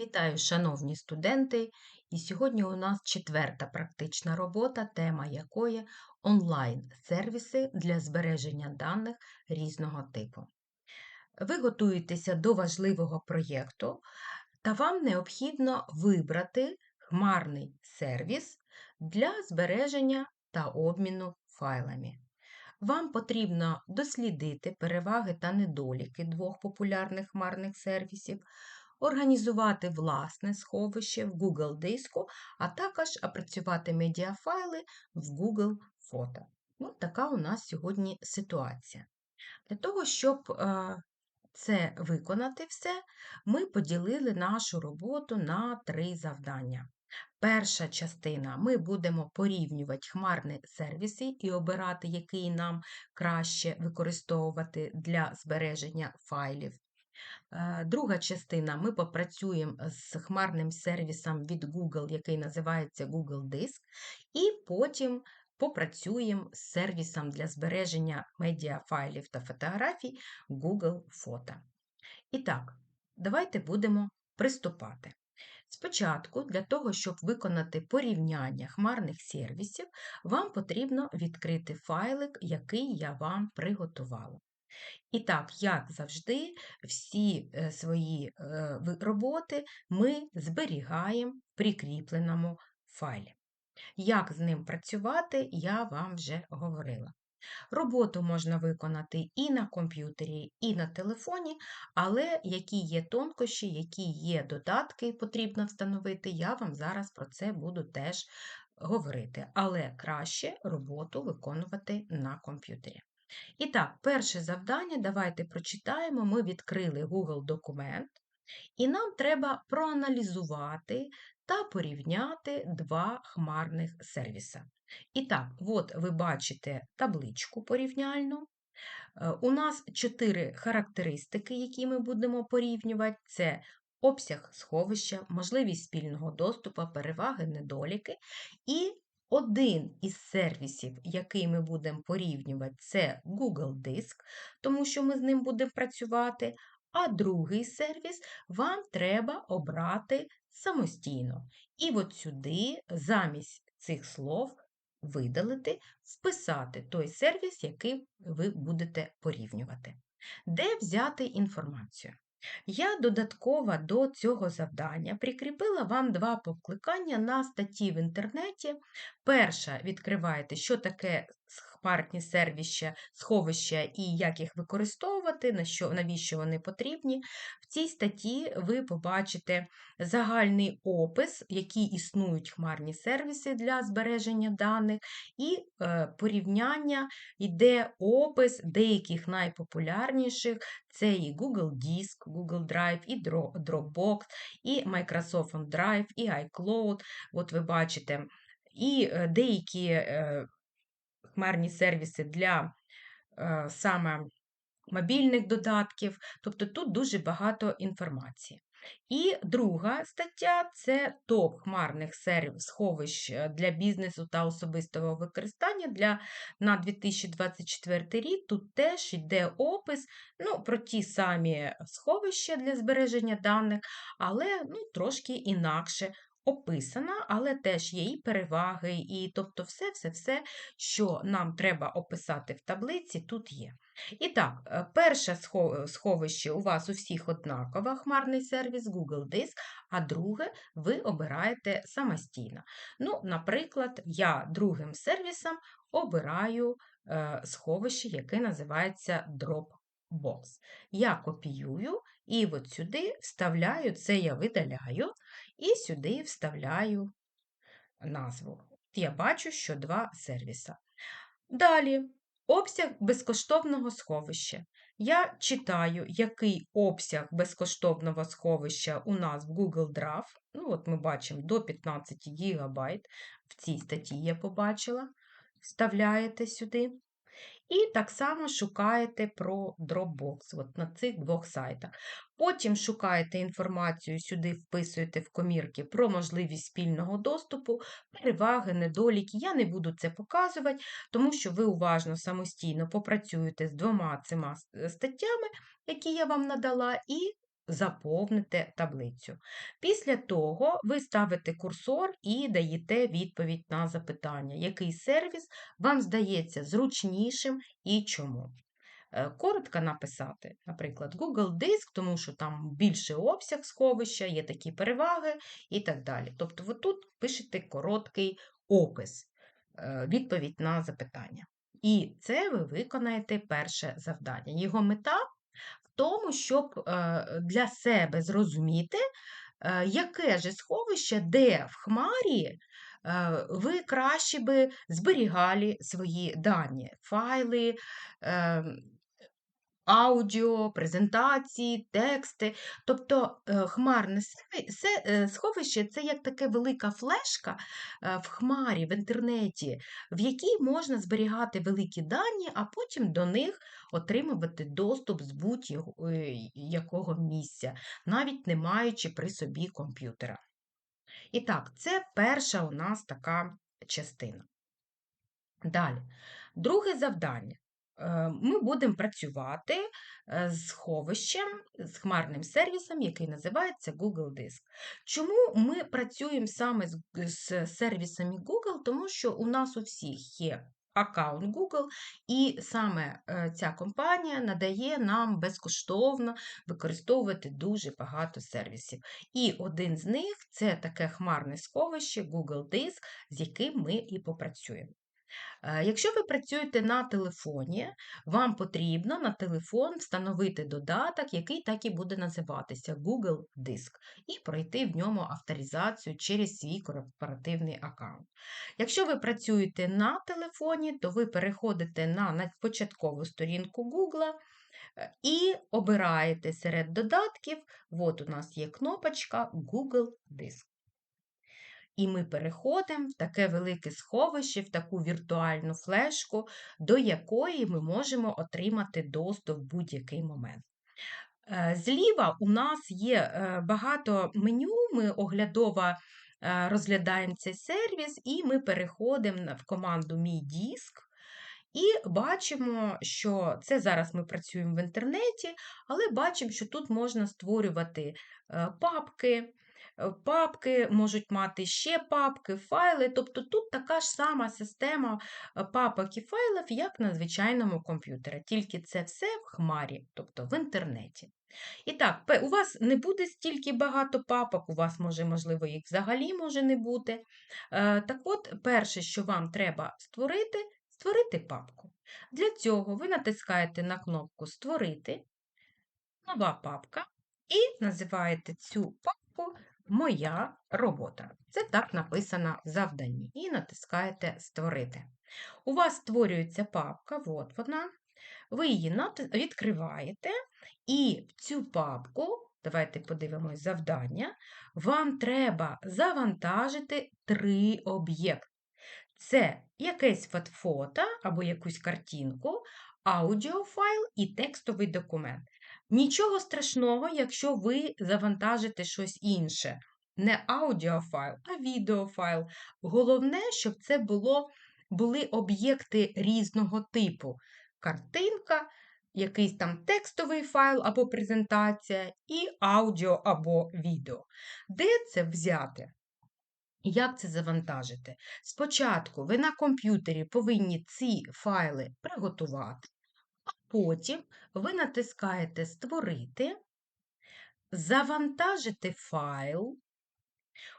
Вітаю, шановні студенти! І сьогодні у нас четверта практична робота, тема якої онлайн-сервіси для збереження даних різного типу. Ви готуєтеся до важливого проєкту, та вам необхідно вибрати хмарний сервіс для збереження та обміну файлами. Вам потрібно дослідити переваги та недоліки двох популярних хмарних сервісів, організувати власне сховище в Google диску, а також опрацювати медіафайли в Google Фото. Ось така у нас сьогодні ситуація. Для того, щоб е, це виконати все, ми поділили нашу роботу на три завдання. Перша частина ми будемо порівнювати хмарні сервіси і обирати, який нам краще використовувати для збереження файлів. Е, друга частина ми попрацюємо з хмарним сервісом від Google, який називається Google Диск, і потім попрацюємо з сервісом для збереження медіафайлів та фотографій Google Фото. І так, давайте будемо приступати. Спочатку, для того, щоб виконати порівняння хмарних сервісів, вам потрібно відкрити файлик, який я вам приготувала. І так, як завжди, всі е, свої е, роботи ми зберігаємо в прикріпленому файлі. Як з ним працювати, я вам вже говорила. Роботу можна виконати і на комп'ютері, і на телефоні, але які є тонкощі, які є додатки, потрібно встановити, я вам зараз про це буду теж говорити. Але краще роботу виконувати на комп'ютері. І так, перше завдання, давайте прочитаємо. Ми відкрили Google документ, і нам треба проаналізувати та порівняти два хмарних сервіси. І так, от ви бачите табличку порівняльну. Е, у нас чотири характеристики, які ми будемо порівнювати: це обсяг сховища, можливість спільного доступу, переваги, недоліки і один із сервісів, який ми будемо порівнювати, це Google Диск, тому що ми з ним будемо працювати, а другий сервіс вам треба обрати самостійно. І от сюди, замість цих слов, видалити, вписати той сервіс, який ви будете порівнювати. Де взяти інформацію? Я додатково до цього завдання прикріпила вам два покликання на статті в інтернеті. Перша відкриваєте, що таке хмарні сервіща, сховища і як їх використовувати, на що, навіщо вони потрібні. В цій статті ви побачите загальний опис, які існують хмарні сервіси для збереження даних, і е, порівняння йде опис деяких найпопулярніших це і Google Диск, Google Drive, і Dropbox, і Microsoft OneDrive, і iCloud. От ви бачите, і е, деякі е, хмарні сервіси для е, саме мобільних додатків, тобто тут дуже багато інформації. І друга стаття це топ хмарних сервісів сховищ е, для бізнесу та особистого використання для, на 2024 рік. Тут теж йде опис ну, про ті самі сховища для збереження даних, але ну, трошки інакше описана, але теж є і переваги, і тобто все-все-все, що нам треба описати в таблиці, тут є. І так, е, перше сховище у вас у всіх однакове, хмарний сервіс Google Диск, а друге ви обираєте самостійно. Ну, Наприклад, я другим сервісом обираю е, сховище, яке називається Dropbox. Я копіюю і от сюди вставляю, це я видаляю, і сюди вставляю назву. Я бачу, що два сервіса. Далі, обсяг безкоштовного сховища. Я читаю, який обсяг безкоштовного сховища у нас в Google Drive. Ну, от Ми бачимо до 15 ГБ. В цій статті я побачила. Вставляєте сюди. І так само шукаєте про Dropbox от на цих двох сайтах. Потім шукаєте інформацію, сюди вписуєте в комірки про можливість спільного доступу, переваги, недоліки. Я не буду це показувати, тому що ви уважно самостійно попрацюєте з двома цими статтями, які я вам надала, і заповните таблицю. Після того ви ставите курсор і даєте відповідь на запитання, який сервіс вам здається зручнішим і чому. Е, коротко написати, наприклад, Google Диск, тому що там більший обсяг сховища, є такі переваги і так далі. Тобто, ви тут пишете короткий опис, е, відповідь на запитання. І це ви виконаєте перше завдання. Його мета тому, щоб е, для себе зрозуміти, яке ж сховище, де в хмарі ви краще би зберігали свої дані, файли, ем, аудіо, презентації, тексти. Тобто е, хмарне е, сховище це як таке велика флешка е, в хмарі, в інтернеті, в якій можна зберігати великі дані, а потім до них отримувати доступ з будь-якого місця, навіть не маючи при собі комп'ютера. І так, це перша у нас така частина. Далі, друге завдання. Е, ми будемо працювати е, з сховищем, з хмарним сервісом, який називається Google Диск. Чому ми працюємо саме з сервісами Google? Тому що у нас у всіх є аккаунт Google, і саме е, ця компанія надає нам безкоштовно використовувати дуже багато сервісів. І один з них це таке хмарне сховище Google Диск, з яким ми і попрацюємо. Е, якщо ви працюєте на телефоні, вам потрібно на телефон встановити додаток, який так і буде називатися Google Диск, і пройти в ньому авторизацію через свій корпоративний аккаунт. Якщо ви працюєте на телефоні, то ви переходите на початкову сторінку Google е, і обираєте серед додатків, от у нас є кнопочка Google Диск. І ми переходимо в таке велике сховище, в таку віртуальну флешку, до якої ми можемо отримати доступ в будь-який момент. Е, зліва у нас є е, багато меню, ми оглядово е, розглядаємо цей сервіс, і ми переходимо в команду Мій диск. І бачимо, що це зараз ми працюємо в інтернеті, але бачимо, що тут можна створювати папки, папки, можуть мати ще папки, файли. Тобто тут така ж сама система е, папок і файлів, як на звичайному комп'ютері, тільки це все в хмарі, тобто в інтернеті. І так, у вас не буде стільки багато папок, у вас може, можливо, їх взагалі може не бути. Е, так от, перше, що вам треба створити, створити папку. Для цього ви натискаєте на кнопку Створити, нова папка, і називаєте цю папку Моя робота. Це так написано в завданні. І натискаєте Створити. У вас створюється папка, от вона. Ви її відкриваєте, і в цю папку, давайте подивимось завдання, вам треба завантажити три об'єкти. Це якесь фото або якусь картинку, аудіофайл і текстовий документ. Нічого страшного, якщо ви завантажите щось інше. Не аудіофайл, а відеофайл. Головне, щоб це було, були об'єкти різного типу. Картинка, якийсь там текстовий файл або презентація, і аудіо або відео. Де це взяти? Як це завантажити? Спочатку ви на комп'ютері повинні ці файли приготувати. Потім ви натискаєте Створити, завантажити файл.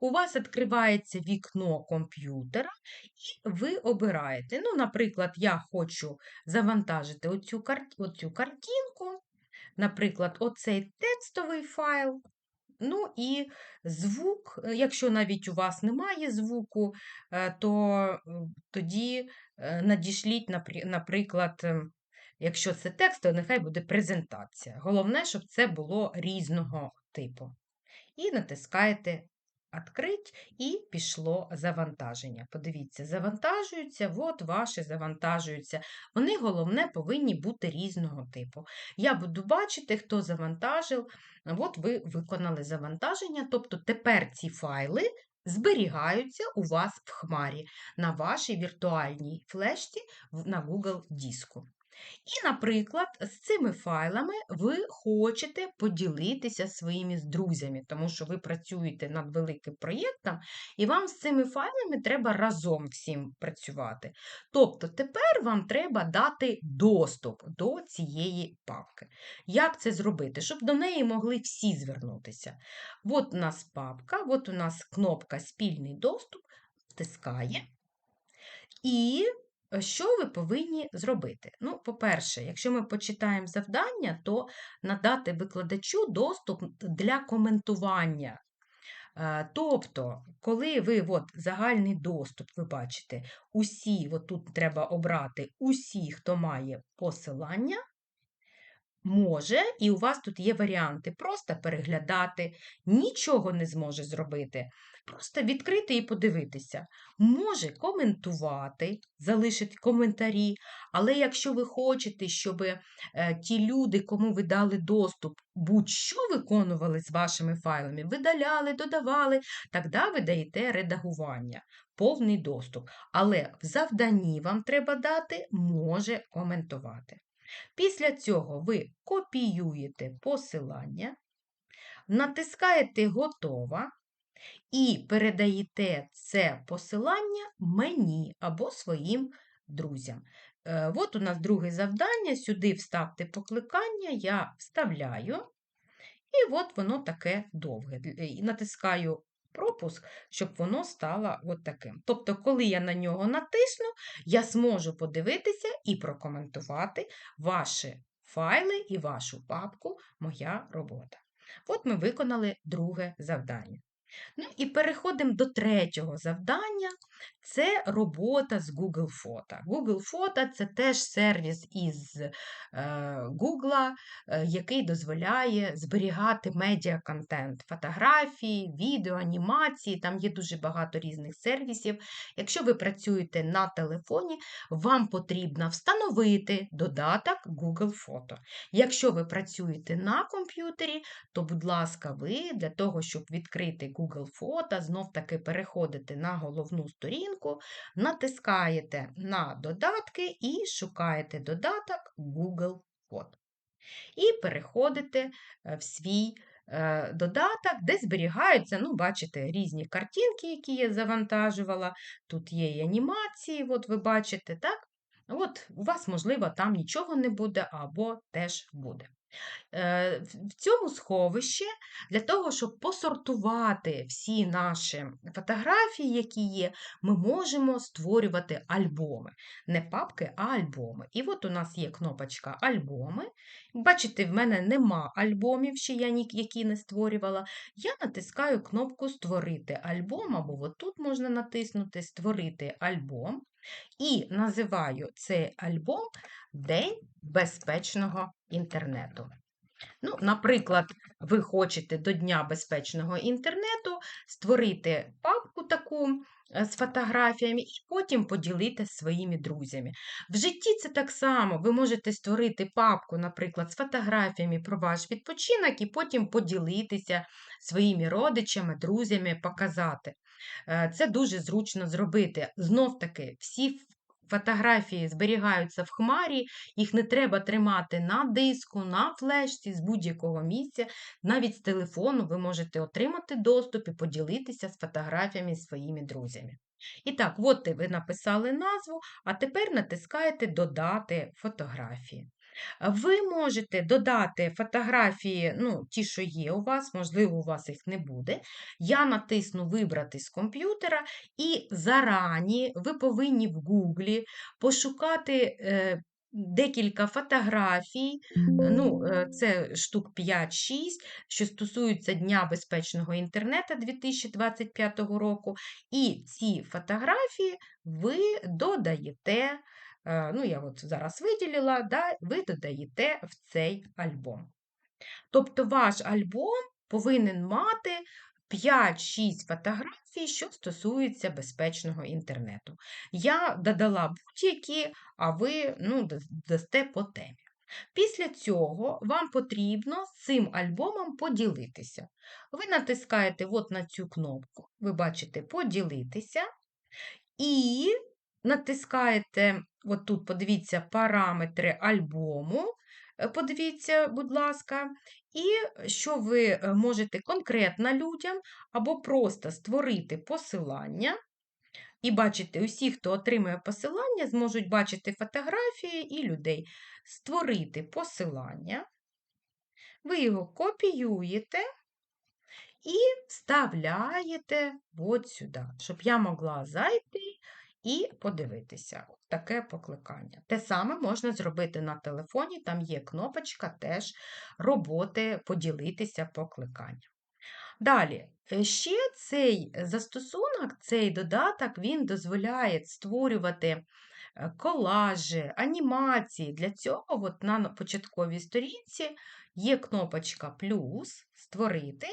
У вас відкривається вікно комп'ютера, і ви обираєте. Ну, Наприклад, я хочу завантажити оцю, оцю картинку, наприклад, оцей текстовий файл. Ну і звук, якщо навіть у вас немає звуку, е, то тоді е, надішліть, наприклад, Якщо це текст, то нехай буде презентація. Головне, щоб це було різного типу. І натискаєте Открить і пішло завантаження. Подивіться, завантажуються, от ваші завантажуються. Вони, головне, повинні бути різного типу. Я буду бачити, хто завантажив. От ви виконали завантаження, тобто тепер ці файли зберігаються у вас в хмарі на вашій віртуальній флешці на Google Диску. І, наприклад, з цими файлами ви хочете поділитися своїми з друзями, тому що ви працюєте над великим проєктом, і вам з цими файлами треба разом всім працювати. Тобто тепер вам треба дати доступ до цієї папки. Як це зробити? Щоб до неї могли всі звернутися. От у нас папка, от у нас кнопка Спільний доступ, втискає. І що ви повинні зробити? Ну, по-перше, якщо ми почитаємо завдання, то надати викладачу доступ для коментування. Е, тобто, коли ви от, загальний доступ, ви бачите, усі, от тут треба обрати усі, хто має посилання, може, і у вас тут є варіанти просто переглядати, нічого не зможе зробити. Просто відкрити і подивитися. Може коментувати, залишити коментарі, але якщо ви хочете, щоб е, ті люди, кому ви дали доступ, будь-що виконували з вашими файлами, видаляли, додавали, тоді ви даєте редагування, повний доступ. Але в завданні вам треба дати може коментувати. Після цього ви копіюєте посилання, натискаєте Готова і передаєте це посилання мені або своїм друзям. Е, от у нас друге завдання. Сюди вставте покликання, я вставляю, і от воно таке довге. І натискаю пропуск, щоб воно стало от таким. Тобто, коли я на нього натисну, я зможу подивитися і прокоментувати ваші файли і вашу папку Моя робота. От ми виконали друге завдання. Ну і переходимо до третього завдання. Це робота з Google Фото. Google Фото це теж сервіс із е, Google, е, який дозволяє зберігати медіаконтент, фотографії, відео, анімації, там є дуже багато різних сервісів. Якщо ви працюєте на телефоні, вам потрібно встановити додаток Google Фото. Якщо ви працюєте на комп'ютері, то, будь ласка, ви для того, щоб відкрити Google Фото, знов-таки переходите на головну сторінку, натискаєте на додатки і шукаєте додаток Google Фото. І переходите е, в свій е, додаток, де зберігаються, ну, бачите, різні картинки, які я завантажувала. Тут є і анімації, от ви бачите, так? От у вас, можливо, там нічого не буде або теж буде. Е, в цьому сховищі для того, щоб посортувати всі наші фотографії, які є, ми можемо створювати альбоми. Не папки, а альбоми. І от у нас є кнопочка Альбоми. Бачите, в мене нема альбомів, ще я які не створювала. Я натискаю кнопку Створити альбом, або от тут можна натиснути Створити альбом. І називаю цей альбом День безпечного інтернету. Ну, Наприклад, ви хочете до Дня безпечного інтернету створити папку таку е, з фотографіями і потім поділити своїми друзями. В житті це так само. Ви можете створити папку, наприклад, з фотографіями про ваш відпочинок і потім поділитися своїми родичами, друзями, показати. Е, це дуже зручно зробити. Знов таки, всі фотографії зберігаються в хмарі, їх не треба тримати на диску, на флешці, з будь-якого місця. Навіть з телефону ви можете отримати доступ і поділитися з фотографіями своїми друзями. І так, от ви написали назву, а тепер натискаєте Додати фотографії. Ви можете додати фотографії, ну, ті, що є у вас, можливо, у вас їх не буде. Я натисну Вибрати з комп'ютера, і зарані ви повинні в Гуглі пошукати. Е, Декілька фотографій, ну, е, це штук 5-6, що стосуються Дня безпечного інтернету 2025 року. І ці фотографії ви додаєте ну, я от зараз виділила, да, ви додаєте в цей альбом. Тобто ваш альбом повинен мати 5-6 фотографій, що стосуються безпечного інтернету. Я додала будь-які, а ви ну, дасте по темі. Після цього вам потрібно з цим альбомом поділитися. Ви натискаєте от на цю кнопку, ви бачите поділитися, і натискаєте, от тут, подивіться, параметри альбому, е, подивіться, будь ласка, і що ви е, можете конкретно людям або просто створити посилання. І бачите, усі, хто отримує посилання, зможуть бачити фотографії і людей. Створити посилання, ви його копіюєте і вставляєте от сюди, щоб я могла зайти і подивитися. Таке покликання. Те саме можна зробити на телефоні, там є кнопочка теж роботи поділитися покликанням. Далі, е, ще цей застосунок, цей додаток, він дозволяє створювати е, колажі, анімації. Для цього от на початковій сторінці є кнопочка плюс створити.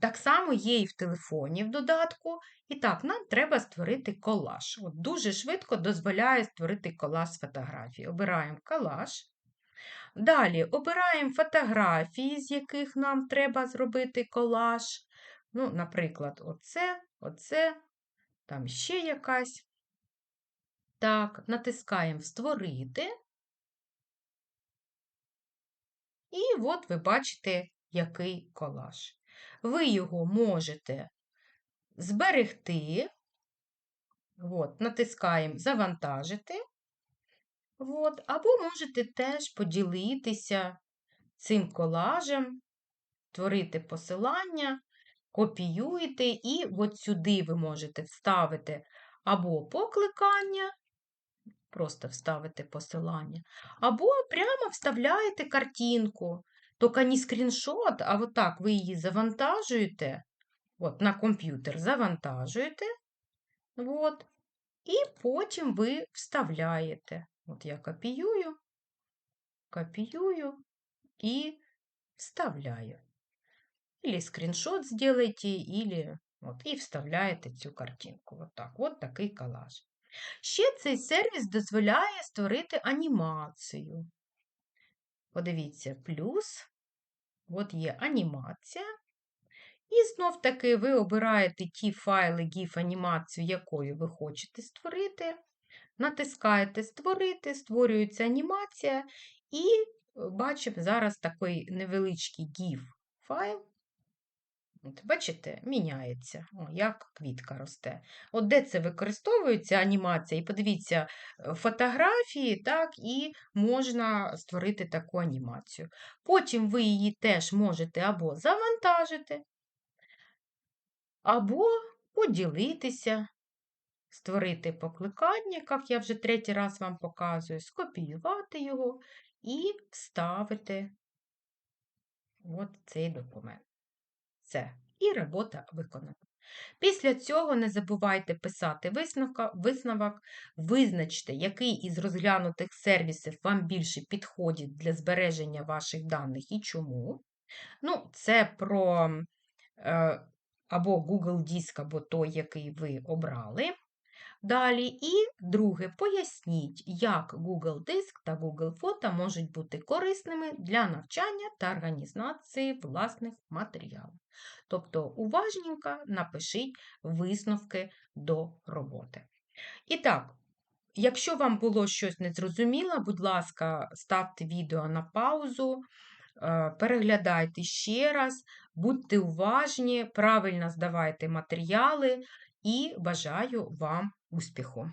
Так само є і в телефоні в додатку. І так, нам треба створити колаж. От Дуже швидко дозволяє створити колаж з фотографії. Обираємо колаж. Далі обираємо фотографії, з яких нам треба зробити колаж. Ну, Наприклад, оце, оце, там ще якась. Так, натискаємо Створити. І от ви бачите, який колаж. Ви його можете зберегти. От, Натискаємо Завантажити. От, Або можете теж поділитися цим колажем, створити посилання, копіюєте, і от сюди ви можете вставити або покликання, просто вставити посилання, або прямо вставляєте картинку. Тільки не скріншот, а отак ви її завантажуєте, от на комп'ютер завантажуєте, от, і потім ви вставляєте. От я копіюю, копіюю і вставляю. Или скріншот сделайте, или от, і вставляєте цю картинку. От так, от такий колаж. Ще цей сервіс дозволяє створити анімацію. Подивіться, плюс, от є анімація. І знов таки ви обираєте ті файли GIF анімацію, якою ви хочете створити. Натискаєте Створити, створюється анімація, і е, бачимо зараз такий невеличкий GIF файл. От, Бачите, міняється, О, як квітка росте. От де це використовується анімація, і подивіться, е, фотографії, так, і можна створити таку анімацію. Потім ви її теж можете або завантажити, або поділитися створити покликання, як я вже третій раз вам показую, скопіювати його і вставити от цей документ. Все. І робота виконана. Після цього не забувайте писати висновок, визначте, який із розглянутих сервісів вам більше підходить для збереження ваших даних і чому. Ну, Це про е, або Google Диск, або той, який ви обрали. Далі, і друге, поясніть, як Google Диск та Google Фото можуть бути корисними для навчання та організації власних матеріалів. Тобто, уважненько напишіть висновки до роботи. І так, якщо вам було щось незрозуміло, будь ласка, ставте відео на паузу. Е, переглядайте ще раз, будьте уважні, правильно здавайте матеріали і бажаю вам успіху!